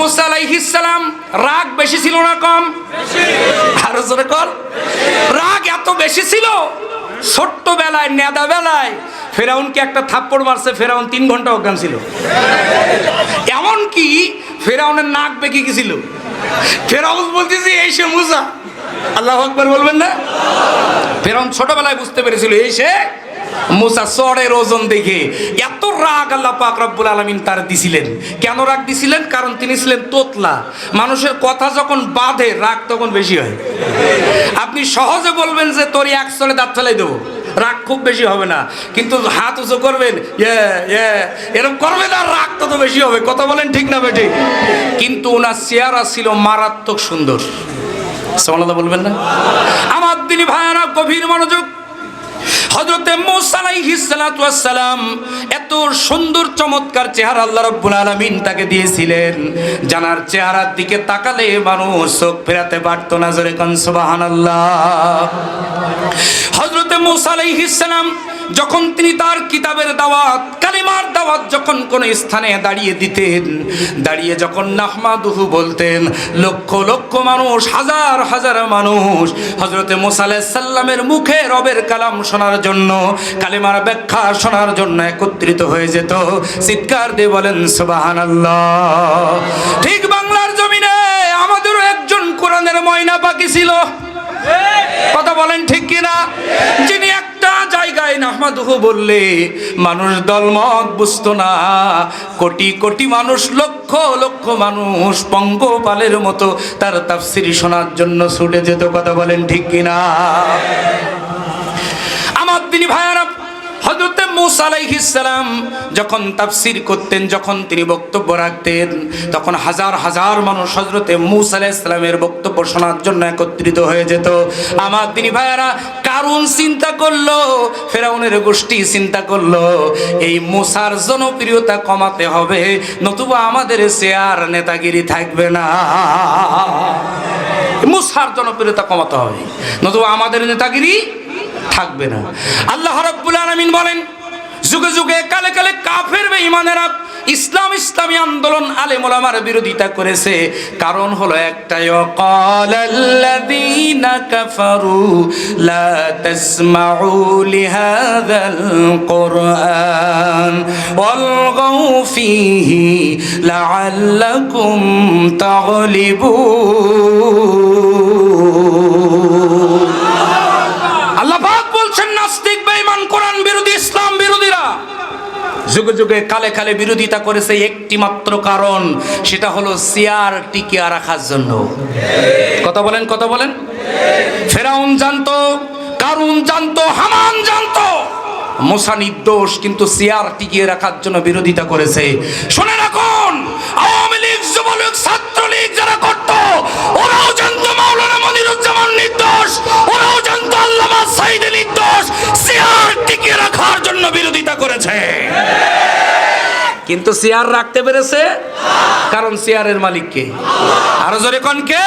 মুসা আলাইহিসসালাম রাগ বেশি ছিল না কম? জোরে কর। রাগ এত বেশি ছিল ছোট্ট বেলায় নেদা বেলায় ফেরাউনকে একটা থাপ্পড় মারছে, ফেরাউন তিন ঘণ্টা অজ্ঞান ছিল। এমন কি ফেরাউনের নাক বেঁকে গেছিল। ফেরাউন বলতেছে, এই সে মুসা। আল্লাহ আকবার বলবেন না? ফেরাউন ছোটবেলায় বুঝতে পেরেছিল, এই সে মুসা ওজন দেখে এত রাগ আল্লাহ পাক রব্বুল আলমিন তার দিছিলেন। কেন রাগ দিছিলেন? কারণ তিনি ছিলেন তোতলা। মানুষের কথা যখন বাঁধে, রাগ তখন বেশি হয়। আপনি সহজে বলবেন যে, তোর এক চলে দাঁত ফেলাই দেবো। রাগ খুব বেশি হবে না। কিন্তু হাত উঁচু করবেন ইয়ে ইয়ে। এরকম করবেন আর রাগ তত বেশি হবে। কথা বলেন ঠিক না বেঠিক? কিন্তু ওনার চেহারা ছিল মারাত্মক সুন্দর। সামান্লাহ বলবেন না? আমার দিনী ভাইয়ারা, গভীর মনোযোগ হজরতে সালাম এত সুন্দর চমৎকার চেহারা আল্লাহ রব্বুল আলমিন তাকে দিয়েছিলেন। জানার চেহারার দিকে তাকালে মানুষ চোখ ফেরাতে পারতো না, জোরে কনসবাহান হজরতে সালাম যখন তিনি তার কিতাবের দাওয়াত, কালিমার দাওয়াত যখন কোন স্থানে দাঁড়িয়ে দিতেন, দাঁড়িয়ে যখন নাহমাদুহু বলতেন, লক্ষ লক্ষ মানুষ, হাজার হাজার মানুষ হজরতে সাল্লামের মুখে রবের কালাম শোনার জন্য, কালিমার ব্যাখ্যা শোনার জন্য একত্রিত হয়ে যেত। চিৎকার দিয়ে বলেন সুবাহান ঠিক বাংলার জমিনে আমাদেরও একজন কোরআনের ময়না পাখি ছিল। কথা বলেন ঠিক কিনা যিনি একটা জায়গায় নাহমাদুহু বললে, মানুষ দলমত বুঝতো না। কোটি কোটি মানুষ, লক্ষ লক্ষ মানুষ পঙ্গপালের মতো তার তাফসিরি শোনার জন্য ছুটে যেত। কথা বলেন ঠিক কিনা আমার তিনি ভাইয়ারা হজরতে মুসা আলাইহিসসালাম যখন তাফসির করতেন, যখন তিনি বক্তব্য রাখতেন, তখন হাজার হাজার মানুষ হজরতে মুসা আলাইহিসসালামের বক্তব্য শোনার জন্য একত্রিত হয়ে যেত। আমার তিনি ভাইয়ারা কারণ চিন্তা করল? ফেরাউনের গোষ্ঠী চিন্তা করল, এই মুসার জনপ্রিয়তা কমাতে হবে, নতুবা আমাদের চেয়ার নেতাগিরি থাকবে না। মুসার জনপ্রিয়তা কমাতে হবে, নতুবা আমাদের নেতাগিরি থাকবে না। আল্লাহ রাব্বুল আলামিন বলেন, যুগে যুগে কালে কালে কাফের বেঈমানেরা ইসলাম ইসলামী আন্দোলন আলেম ওলামার বিরোধিতা করেছে। কারণ হলো একটাই যুগে কালে কালে বিরোধিতা করেছে একটি মাত্র কারণ, সেটা হলো সিয়ার টিকিয়া রাখার জন্য। কথা বলেন কথা বলেন। ফেরাউন জানতো, কারুন জানতো, হামান জানতো। মোসা নির্দোষ, কিন্তু সিয়ার টিকিয়ে রাখার জন্য বিরোধিতা করেছে। শুনে রাখুন, আওয়ামী লীগ, যুবলীগ, ছাত্রলীগ যারা করত, ওরাও জানতো মাওলানা মনিরুজ্জামান নির্দোষ, ওরাও জানতো আল্লামা সাইদ নির্দোষ। সিয়ার টিকিয়ে রাখার জন্য বিরোধিতা করেছে। কিন্তু চেয়ার রাখতে পেরেছে? কারণ চেয়ারের মালিককে আরও জোরে কোন কে?